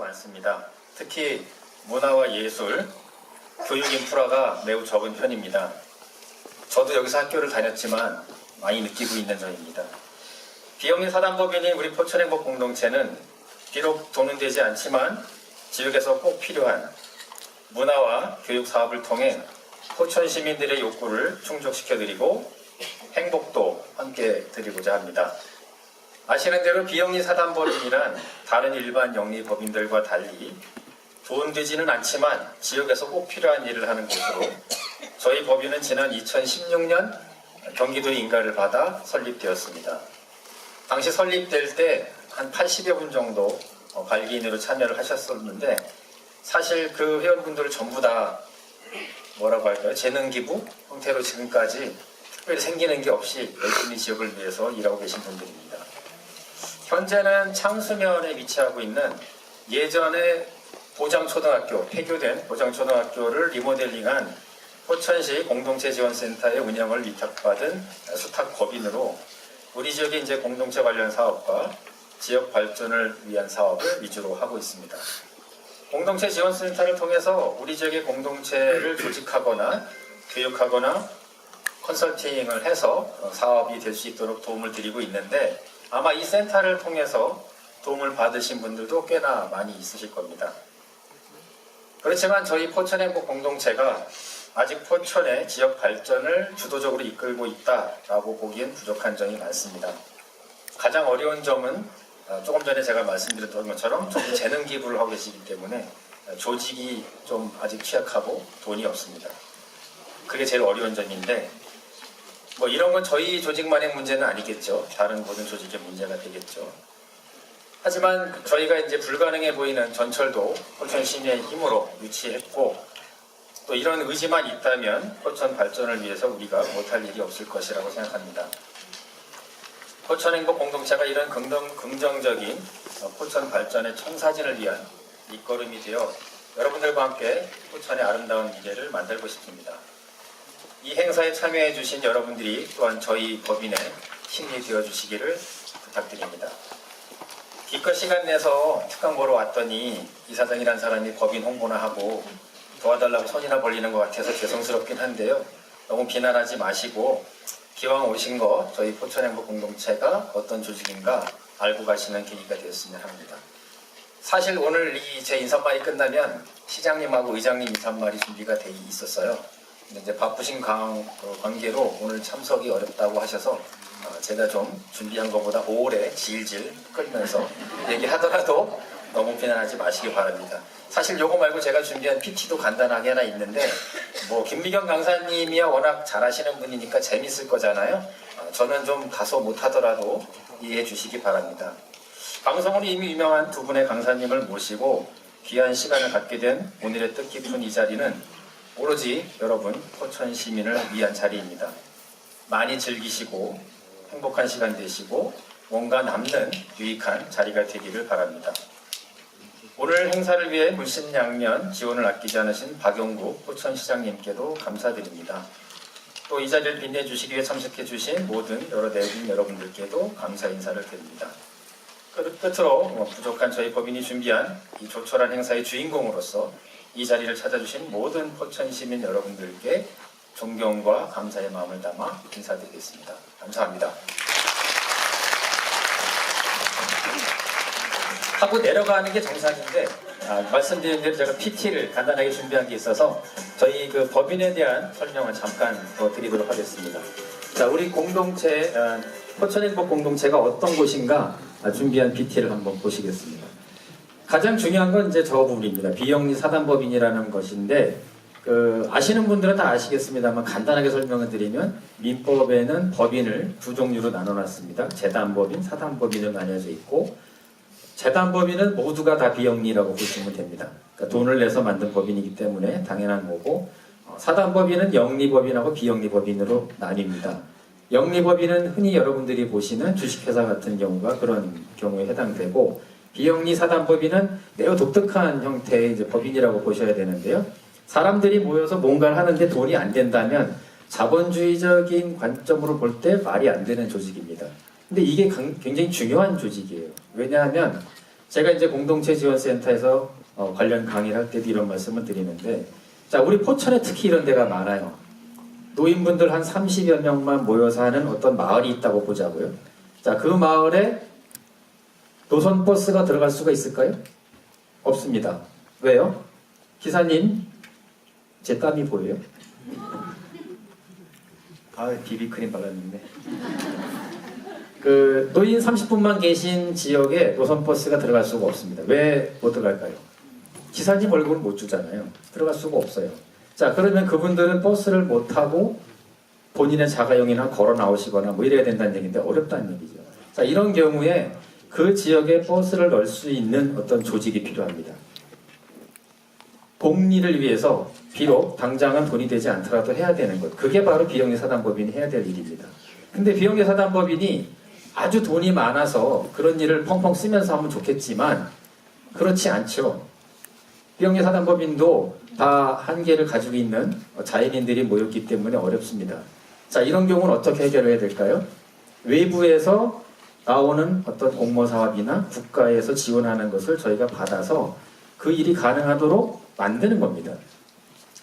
많습니다. 특히 문화와 예술, 교육 인프라가 매우 적은 편입니다. 저도 여기서 학교를 다녔지만 많이 느끼고 있는 점입니다. 비영리 사단법인인 우리 포천행복 공동체는 비록 돈은 되지 않지만 지역에서 꼭 필요한 문화와 교육 사업을 통해 포천 시민들의 욕구를 충족시켜드리고 행복도 함께 드리고자 합니다. 아시는 대로 비영리 사단법인이란 다른 일반 영리 법인들과 달리 돈 되지는 않지만 지역에서 꼭 필요한 일을 하는 곳으로 저희 법인은 지난 2016년 경기도 인가를 받아 설립되었습니다. 당시 설립될 때 한 80여 분 정도 어, 발기인으로 참여를 하셨었는데 사실 그 회원분들을 전부 다 뭐라고 할까요? 재능 기부 형태로 지금까지 특별히 생기는 게 없이 열심히 지역을 위해서 일하고 계신 분들입니다. 현재는 창수면에 위치하고 있는 예전에 보장초등학교, 폐교된 보장초등학교를 리모델링한 포천시 공동체 지원센터의 운영을 위탁받은 수탁 법인으로 우리 지역의 이제 공동체 관련 사업과 지역 발전을 위한 사업을 위주로 하고 있습니다. 공동체 지원센터를 통해서 우리 지역의 공동체를 조직하거나 교육하거나 컨설팅을 해서 어, 사업이 될 수 있도록 도움을 드리고 있는데 아마 이 센터를 통해서 도움을 받으신 분들도 꽤나 많이 있으실 겁니다. 그렇지만 저희 포천행복 공동체가 아직 포천의 지역 발전을 주도적으로 이끌고 있다라고 보기엔 부족한 점이 많습니다. 가장 어려운 점은 어, 조금 전에 제가 말씀드렸던 것처럼 조금 재능 기부를 하고 계시기 때문에 어, 조직이 좀 아직 취약하고 돈이 없습니다. 그게 제일 어려운 점인데 뭐 이런 건 저희 조직만의 문제는 아니겠죠. 다른 모든 조직의 문제가 되겠죠. 하지만 저희가 이제 불가능해 보이는 전철도 포천 시민의 힘으로 유치했고 또 이런 의지만 있다면 포천 발전을 위해서 우리가 못할 일이 없을 것이라고 생각합니다. 포천 행복 공동체가 이런 긍정, 긍정적인 어, 포천 발전의 청사진을 위한 밑거름이 되어 여러분들과 함께 포천의 아름다운 미래를 만들고 싶습니다. 이 행사에 참여해 주신 여러분들이 또한 저희 법인의 힘이 되어 주시기를 부탁드립니다. 기껏 시간 내서 특강 보러 왔더니 이사장이란 사람이 법인 홍보나 하고 도와달라고 손이나 벌리는 것 같아서 죄송스럽긴 한데요. 너무 비난하지 마시고 기왕 오신 거 저희 포천행복 공동체가 어떤 조직인가 알고 가시는 계기가 되었으면 합니다. 사실 오늘 이 제 인사말이 끝나면 시장님하고 의장님 인사말이 준비가 돼 있었어요. 이제 바쁘신 관- 어, 관계로 오늘 참석이 어렵다고 하셔서 어, 제가 좀 준비한 것보다 오래 질질 끌면서 얘기하더라도 너무 비난하지 마시기 바랍니다. 사실 요거 말고 제가 준비한 PT도 간단하게 하나 있는데 뭐 김미경 강사님이야 워낙 잘하시는 분이니까 재밌을 거잖아요. 어, 저는 좀 다소 못하더라도 이해해 주시기 바랍니다. 방송으로 이미 유명한 두 분의 강사님을 모시고 귀한 시간을 갖게 된 오늘의 뜻깊은 이 자리는 오로지 여러분 포천 시민을 위한 자리입니다. 많이 즐기시고 행복한 시간 되시고 뭔가 남는 유익한 자리가 되기를 바랍니다. 오늘 행사를 위해 물심양면 지원을 아끼지 않으신 박용국 포천시장님께도 감사드립니다. 또 이 자리를 빛내주시기 위해 참석해주신 모든 여러 내빈 여러분들께도 감사 인사를 드립니다. 끝- 끝으로 뭐 부족한 저희 법인이 준비한 이 조촐한 행사의 주인공으로서 이 자리를 찾아주신 모든 포천 시민 여러분들께 존경과 감사의 마음을 담아 인사드리겠습니다. 감사합니다. 하고 내려가는 게 정상인데 아, 말씀드린 대로 제가 PT를 간단하게 준비한 게 있어서 저희 그 법인에 대한 설명을 잠깐 더 드리도록 하겠습니다. 자, 우리 공동체 어, 포천행복 공동체가 어떤 곳인가 아, 준비한 PT를 한번 보시겠습니다. 가장 중요한 건 이제 저 부분입니다. 비영리 사단법인이라는 것인데 그 아시는 분들은 다 아시겠습니다만 간단하게 설명을 드리면 민법에는 법인을 두 종류로 나눠놨습니다. 재단법인, 사단법인으로 나뉘어져 있고 재단법인은 모두가 다 비영리라고 보시면 됩니다. 그러니까 돈을 내서 만든 법인이기 때문에 당연한 거고 어, 사단법인은 영리법인하고 비영리법인으로 나뉩니다. 영리법인은 흔히 여러분들이 보시는 주식회사 같은 경우가 그런 경우에 해당되고 비영리 사단법인은 매우 독특한 형태의 이제 법인이라고 보셔야 되는데요. 사람들이 모여서 뭔가를 하는데 돈이 안 된다면 자본주의적인 관점으로 볼 때 말이 안 되는 조직입니다. 근데 이게 강- 굉장히 중요한 조직이에요. 왜냐하면 제가 이제 공동체 지원센터에서 어, 관련 강의를 할 때도 이런 말씀을 드리는데, 자, 우리 포천에 특히 이런 데가 많아요. 노인분들 한 30여 명만 모여서 하는 어떤 마을이 있다고 보자고요. 자, 그 마을에 노선버스가 들어갈 수가 있을까요? 없습니다. 왜요? 기사님, 제 땀이 보여요? 아, 비비크림 발랐는데. 그 노인 30분만 계신 지역에 노선버스가 들어갈 수가 없습니다. 왜 못 들어갈까요? 기사님 얼굴은 못 주잖아요. 들어갈 수가 없어요. 자, 그러면 그분들은 버스를 못 타고 본인의 자가용이나 걸어 나오시거나 뭐 이래야 된다는 얘기인데 어렵다는 얘기죠. 자, 이런 경우에 그 지역에 버스를 넣을 수 있는 어떤 조직이 필요합니다. 복리를 위해서 비록 당장은 돈이 되지 않더라도 해야 되는 것. 그게 바로 비영리 사단법인이 해야 될 일입니다. 근데 비영리 사단법인이 아주 돈이 많아서 그런 일을 펑펑 쓰면서 하면 좋겠지만 그렇지 않죠. 비영리 사단법인도 다 한계를 가지고 있는 자연인들이 모였기 때문에 어렵습니다. 자, 이런 경우는 어떻게 해결해야 될까요? 외부에서 나오는 어떤 공모 사업이나 국가에서 지원하는 것을 저희가 받아서 그 일이 가능하도록 만드는 겁니다.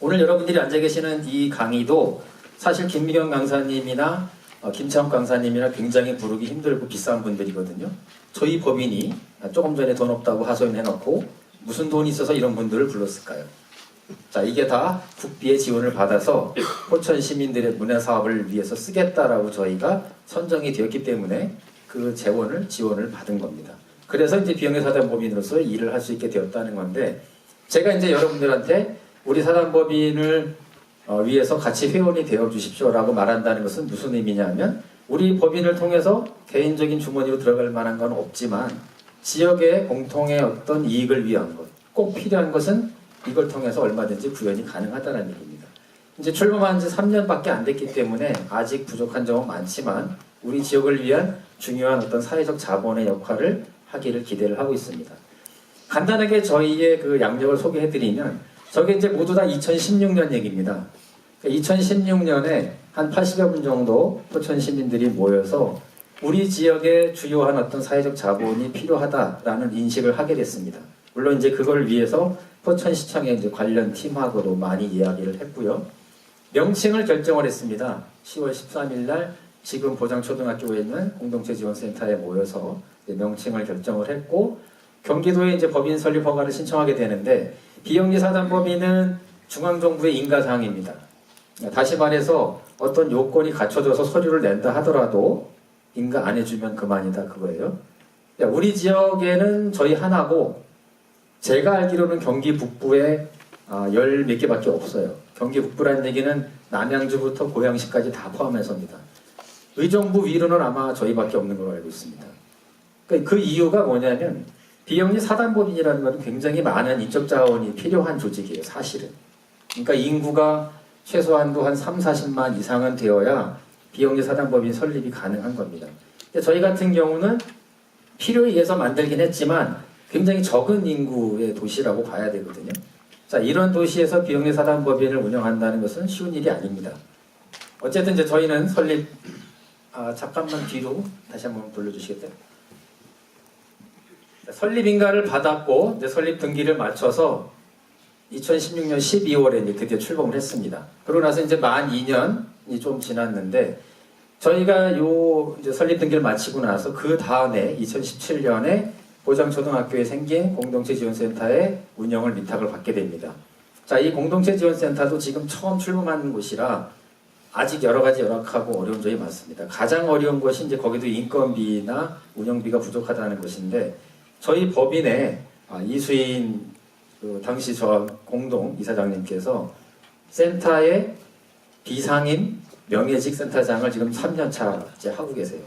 오늘 여러분들이 앉아 계시는 이 강의도 사실 김미경 강사님이나 어, 김창욱 강사님이나 굉장히 부르기 힘들고 비싼 분들이거든요. 저희 법인이 조금 전에 돈 없다고 하소연해놓고 무슨 돈이 있어서 이런 분들을 불렀을까요? 자, 이게 다 국비의 지원을 받아서 포천 시민들의 문화 사업을 위해서 쓰겠다라고 저희가 선정이 되었기 때문에 그 재원을 지원을 받은 겁니다. 그래서 이제 비영의 사단법인으로서 일을 할 수 있게 되었다는 건데 제가 이제 여러분들한테 우리 사단법인을 어, 위해서 같이 회원이 되어 주십시오라고 말한다는 것은 무슨 의미냐면 우리 법인을 통해서 개인적인 주머니로 들어갈 만한 건 없지만 지역의 공통의 어떤 이익을 위한 것, 꼭 필요한 것은 이걸 통해서 얼마든지 구현이 가능하다는 얘기입니다. 이제 출범한 지 3년밖에 안 됐기 때문에 아직 부족한 점은 많지만 우리 지역을 위한 중요한 어떤 사회적 자본의 역할을 하기를 기대를 하고 있습니다. 간단하게 저희의 그 양력을 소개해드리면 저게 이제 모두 다 2016년 얘기입니다. 2016년에 한 80여 분 정도 포천 시민들이 모여서 우리 지역의 주요한 어떤 사회적 자본이 필요하다라는 인식을 하게 됐습니다. 물론 이제 그걸 위해서 포천시청의 이제 관련 팀하고도 많이 이야기를 했고요. 명칭을 결정을 했습니다. 10월 13일 날 지금 보장초등학교에 있는 공동체지원센터에 모여서 명칭을 결정을 했고 경기도에 이제 법인 설립 허가를 신청하게 되는데 비영리 사단법인은 중앙정부의 인가사항입니다. 다시 말해서 어떤 요건이 갖춰져서 서류를 낸다 하더라도 인가 안 해주면 그만이다 그거예요. 우리 지역에는 저희 하나고 제가 알기로는 경기 북부에 아, 열몇 개밖에 없어요. 경기 북부라는 얘기는 남양주부터 고양시까지 다 포함해서입니다. 의정부 위로는 아마 저희밖에 없는 걸로 알고 있습니다. 그러니까 그 이유가 뭐냐면 비영리 사단법인이라는 것은 굉장히 많은 인적 자원이 필요한 조직이에요, 사실은. 그러니까 인구가 최소한도 한 3, 40만 이상은 되어야 비영리 사단법인 설립이 가능한 겁니다. 저희 같은 경우는 필요에 의해서 만들긴 했지만 굉장히 적은 인구의 도시라고 봐야 되거든요. 자, 이런 도시에서 비영리 사단법인을 운영한다는 것은 쉬운 일이 아닙니다. 어쨌든 이제 저희는 설립 아, 잠깐만 뒤로 다시 한번 돌려주시겠어요? 설립 인가를 받았고 이제 설립 등기를 마쳐서 2016년 12월에 이제 드디어 출범을 했습니다. 그러고 나서 이제 만 2년이 좀 지났는데 저희가 요 설립 등기를 마치고 나서 그 다음에 2017년에 보장초등학교에 생긴 공동체 지원센터의 운영을 위탁을 받게 됩니다. 자, 이 공동체 지원센터도 지금 처음 출범하는 곳이라 아직 여러 가지 열악하고 어려운 점이 많습니다. 가장 어려운 것이 이제 거기도 인건비나 운영비가 부족하다는 것인데 저희 법인의 아, 이수인 그 당시 저 공동 이사장님께서 센터의 비상임 명예직 센터장을 지금 3년 차째 하고 계세요.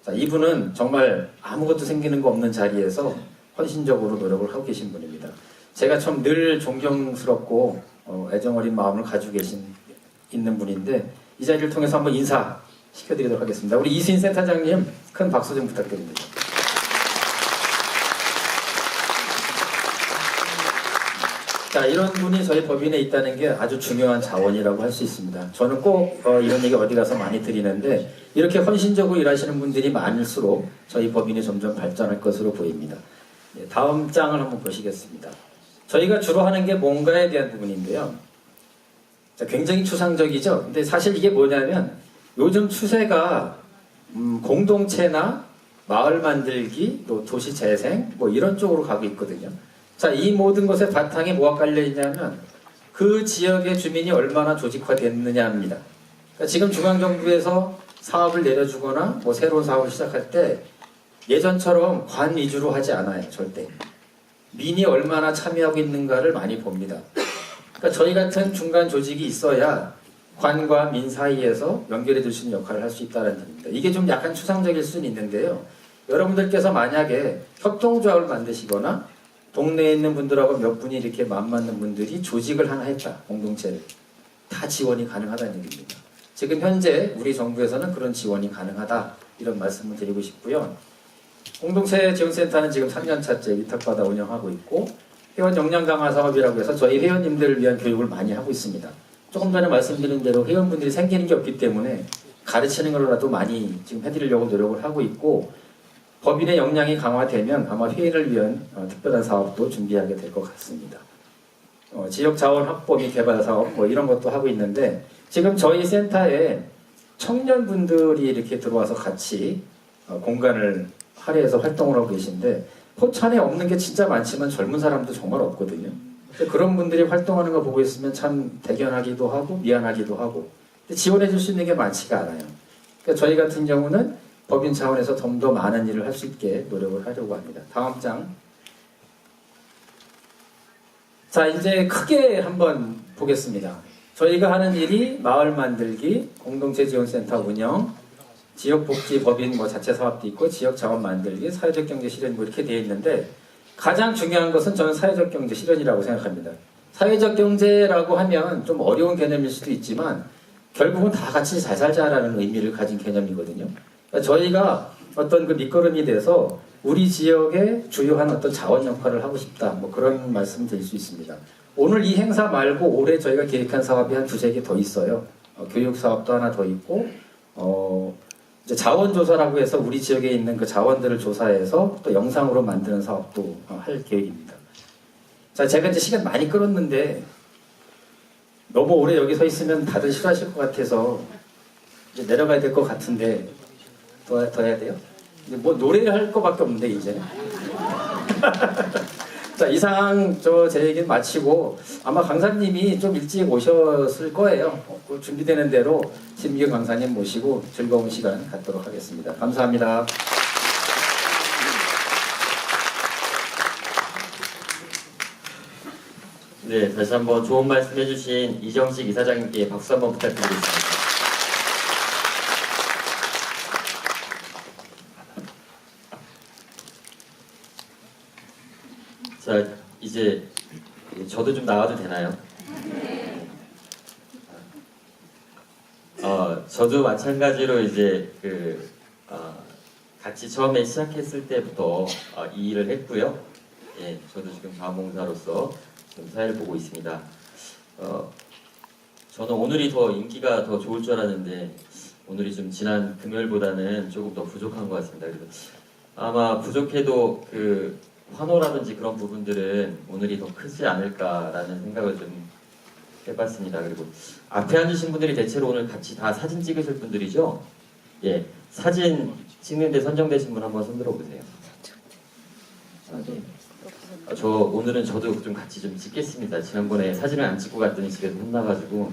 자, 이분은 정말 아무것도 생기는 거 없는 자리에서 헌신적으로 노력을 하고 계신 분입니다. 제가 참 늘 존경스럽고 어, 애정 어린 마음을 가지고 계신 있는 분인데 이 자리를 통해서 한번 인사 시켜드리도록 하겠습니다. 우리 이수인 센터장님 큰 박수 좀 부탁드립니다. 자, 이런 분이 저희 법인에 있다는 게 아주 중요한 자원이라고 할 수 있습니다. 저는 꼭 어, 이런 얘기 어디 가서 많이 드리는데 이렇게 헌신적으로 일하시는 분들이 많을수록 저희 법인이 점점 발전할 것으로 보입니다. 네, 다음 장을 한번 보시겠습니다. 저희가 주로 하는 게 뭔가에 대한 부분인데요. 자, 굉장히 추상적이죠. 근데 사실 이게 뭐냐면 요즘 추세가 음, 공동체나 마을 만들기, 또 도시 재생 뭐 이런 쪽으로 가고 있거든요. 자, 이 모든 것의 바탕에 뭐가 깔려 있냐면 그 지역의 주민이 얼마나 조직화됐느냐입니다. 그러니까 지금 중앙 정부에서 사업을 내려주거나 뭐 새로운 사업을 시작할 때 예전처럼 관 위주로 하지 않아요, 절대. 민이 얼마나 참여하고 있는가를 많이 봅니다. 그러니까 저희 같은 중간 조직이 있어야 관과 민 사이에서 연결해 줄 수 있는 역할을 할 수 있다는 점입니다. 이게 좀 약간 추상적일 수는 있는데요. 여러분들께서 만약에 협동조합을 만드시거나 동네에 있는 분들하고 몇 분이 이렇게 맘 맞는 분들이 조직을 하나 했다, 공동체를. 다 지원이 가능하다는 얘기입니다. 지금 현재 우리 정부에서는 그런 지원이 가능하다, 이런 말씀을 드리고 싶고요. 공동체 지원센터는 지금 3년차째 위탁받아 운영하고 있고, 회원 역량 강화 사업이라고 해서 저희 회원님들을 위한 교육을 많이 하고 있습니다. 조금 전에 말씀드린 대로 회원분들이 생기는 게 없기 때문에 가르치는 걸로라도 많이 지금 해드리려고 노력을 하고 있고 법인의 역량이 강화되면 아마 회의를 위한 어, 특별한 사업도 준비하게 될 것 같습니다. 어, 지역 자원 확보 및 개발 사업 뭐 이런 것도 하고 있는데 지금 저희 센터에 청년분들이 이렇게 들어와서 같이 어, 공간을 할애해서 활동을 하고 계신데 포천에 없는 게 진짜 많지만 젊은 사람도 정말 없거든요. 그런 분들이 활동하는 거 보고 있으면 참 대견하기도 하고 미안하기도 하고 지원해 줄 수 있는 게 많지가 않아요. 그러니까 저희 같은 경우는 법인 차원에서 좀 더 많은 일을 할 수 있게 노력을 하려고 합니다. 다음 장. 자, 이제 크게 한번 보겠습니다. 저희가 하는 일이 마을 만들기, 공동체 지원센터 운영, 지역복지 법인 뭐 자체 사업도 있고 지역 자원 만들기, 사회적 경제 실현 뭐 이렇게 되어 있는데 가장 중요한 것은 저는 사회적 경제 실현이라고 생각합니다. 사회적 경제라고 하면 좀 어려운 개념일 수도 있지만 결국은 다 같이 잘 살자라는 의미를 가진 개념이거든요. 그러니까 저희가 어떤 그 밑거름이 돼서 우리 지역의 주요한 어떤 자원 역할을 하고 싶다. 뭐 그런 말씀 드릴 수 있습니다. 오늘 이 행사 말고 올해 저희가 계획한 사업이 한 두세 개 더 있어요. 어, 교육 사업도 하나 더 있고, 어, 이제 자원조사라고 해서 우리 지역에 있는 그 자원들을 조사해서 또 영상으로 만드는 사업도 어, 할 계획입니다. 자, 제가 이제 시간 많이 끌었는데 너무 오래 여기 서 있으면 다들 싫어하실 것 같아서 이제 내려가야 될 것 같은데 더, 더 해야 돼요? 뭐 노래를 할 것밖에 없는데 이제 자 이상 저 제 얘기는 마치고 아마 강사님이 좀 일찍 오셨을 거예요. 어, 그 준비되는 대로 심기현 강사님 모시고 즐거운 시간 갖도록 하겠습니다. 감사합니다. 네, 다시 한번 좋은 말씀 해주신 이정식 이사장님께 박수 한번 부탁드리겠습니다. 자, 이제 저도 좀 나와도 되나요? 어, 저도 마찬가지로 이제 그 어, 같이 처음에 시작했을 때부터 어, 이 일을 했고요. 예, 저도 지금 자원봉사로서 좀 사회를 보고 있습니다. 어, 저는 오늘이 더 인기가 더 좋을 줄 알았는데 오늘이 좀 지난 금요일보다는 조금 더 부족한 것 같습니다. 그래서 아마 부족해도 그 환호라든지 그런 부분들은 오늘이 더 크지 않을까라는 생각을 좀 해봤습니다. 그리고 앞에 앉으신 분들이 대체로 오늘 같이 다 사진 찍으실 분들이죠? 예, 사진 찍는데 선정되신 분 한번 손들어 보세요. 아, 네. 아, 저 오늘은 저도 좀 같이 좀 찍겠습니다. 지난번에 사진을 안 찍고 갔더니 집에서 혼나가지고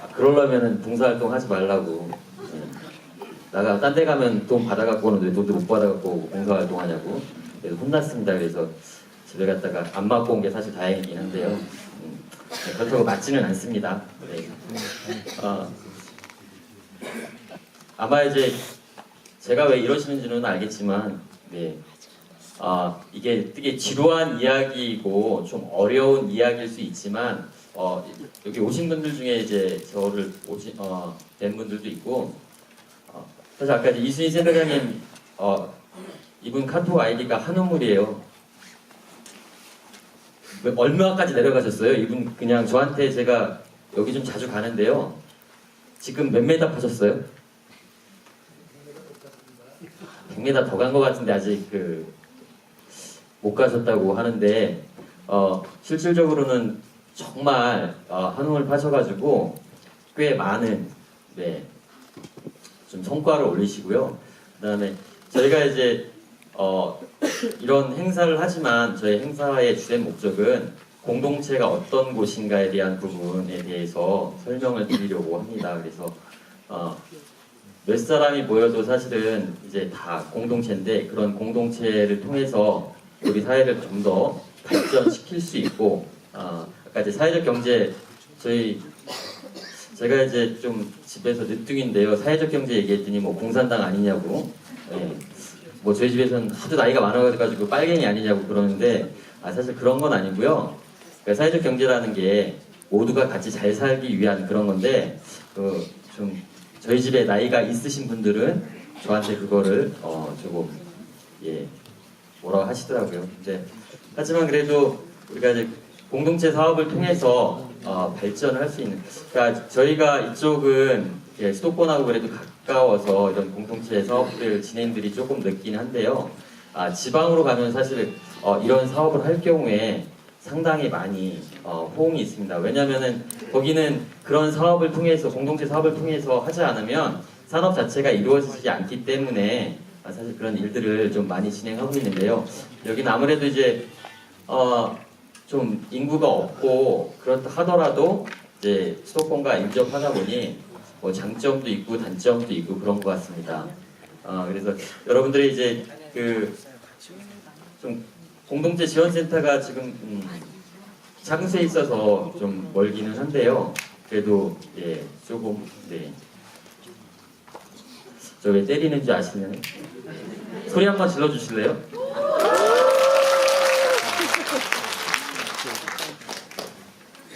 아, 그러려면은 봉사활동 하지 말라고 예. 나가 딴 데 가면 돈 받아갖고 오는데 왜 돈도 못 받아갖고 봉사활동 하냐고 그래서 혼났습니다. 그래서 집에 갔다가 안 맞고 온 게 사실 다행이긴 한데요. 음, 네, 그렇다고 맞지는 않습니다. 네. 어, 아마 이제 제가 왜 이러시는지는 알겠지만 네. 아, 이게 되게 지루한 이야기이고 좀 어려운 이야기일 수 있지만 어, 여기 오신 분들 중에 이제 저를 오신 어, 된 분들도 있고 어, 사실 아까 이순희 센터장님 어, 이분 카톡 아이디가 한우물이에요. 왜 얼마까지 내려가셨어요? 이분 그냥 저한테 제가 여기 좀 자주 가는데요. 지금 몇 메다 파셨어요? 100m 더 간 것 같은데 아직 그 못 가셨다고 하는데 어, 실질적으로는 정말 어, 한움을 파셔가지고 꽤 많은 네, 좀 성과를 올리시고요. 그다음에 저희가 이제 어, 이런 행사를 하지만 저희 행사의 주된 목적은 공동체가 어떤 곳인가에 대한 부분에 대해서 설명을 드리려고 합니다. 그래서 어, 몇 사람이 모여도 사실은 이제 다 공동체인데 그런 공동체를 통해서 우리 사회를 좀 더 발전시킬 수 있고 어, 아까 이제 사회적 경제 저희 제가 이제 좀 집에서 늦둥인데요 사회적 경제 얘기했더니 뭐 공산당 아니냐고 예. 뭐 저희 집에서는 하도 나이가 많아가지고 빨갱이 아니냐고 그러는데 아 사실 그런 건 아니고요 그러니까 사회적 경제라는 게 모두가 같이 잘 살기 위한 그런 건데 그 좀 저희 집에 나이가 있으신 분들은 저한테 그거를 어 조금 예 뭐라고 하시더라고요. 근데 하지만 그래도 우리가 이제 공동체 사업을 통해서 어, 발전을 할 수 있는 그러니까 저희가 이쪽은 예, 수도권하고 그래도 가까워서 이런 공동체 사업들 진행들이 조금 늦긴 한데요. 아, 지방으로 가면 사실 어, 이런 사업을 할 경우에 상당히 많이 어, 호응이 있습니다. 왜냐하면은 거기는 그런 사업을 통해서 공동체 사업을 통해서 하지 않으면 산업 자체가 이루어지지 않기 때문에 아, 사실 그런 일들을 좀 많이 진행하고 있는데요. 여기는 아무래도 이제 어, 좀 인구가 없고 그렇다 하더라도 이제 수도권과 인접하다 보니 뭐 장점도 있고 단점도 있고 그런 것 같습니다. 어, 그래서 여러분들이 이제 그 좀 공동체 지원센터가 지금 음, 장소에 있어서 좀 멀기는 한데요. 그래도 예 조금 네. 저 왜 때리는지 아시나요? 소리 한번 질러 주실래요?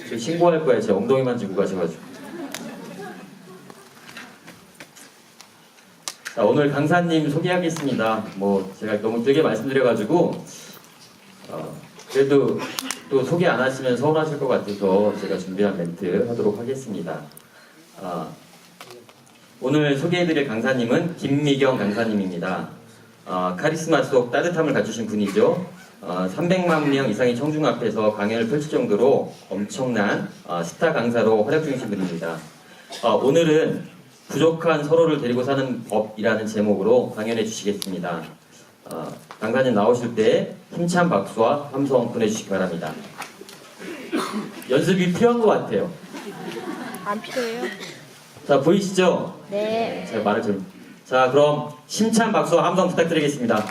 저 신고할 거예요. 제 엉덩이만 쥐고 가셔가지고. 자, 오늘 강사님 소개하겠습니다. 뭐 제가 너무 길게 말씀드려가지고 어, 그래도 또 소개 안 하시면 서운하실 것 같아서 제가 준비한 멘트 하도록 하겠습니다. 아, 오늘 소개해드릴 강사님은 김미경 강사님입니다. 아, 카리스마 속 따뜻함을 갖추신 분이죠. 어, 300만 명 이상의 청중 앞에서 강연을 펼칠 정도로 엄청난 어, 스타 강사로 활약 중이신 분입니다. 어, 오늘은 부족한 서로를 데리고 사는 법이라는 제목으로 강연해 주시겠습니다. 어, 강사님 나오실 때 힘찬 박수와 함성 보내주시기 바랍니다. 연습이 필요한 것 같아요. 안 필요해요? 자 보이시죠? 네. 제가 말을 좀. 자 그럼 힘찬 박수와 함성 부탁드리겠습니다.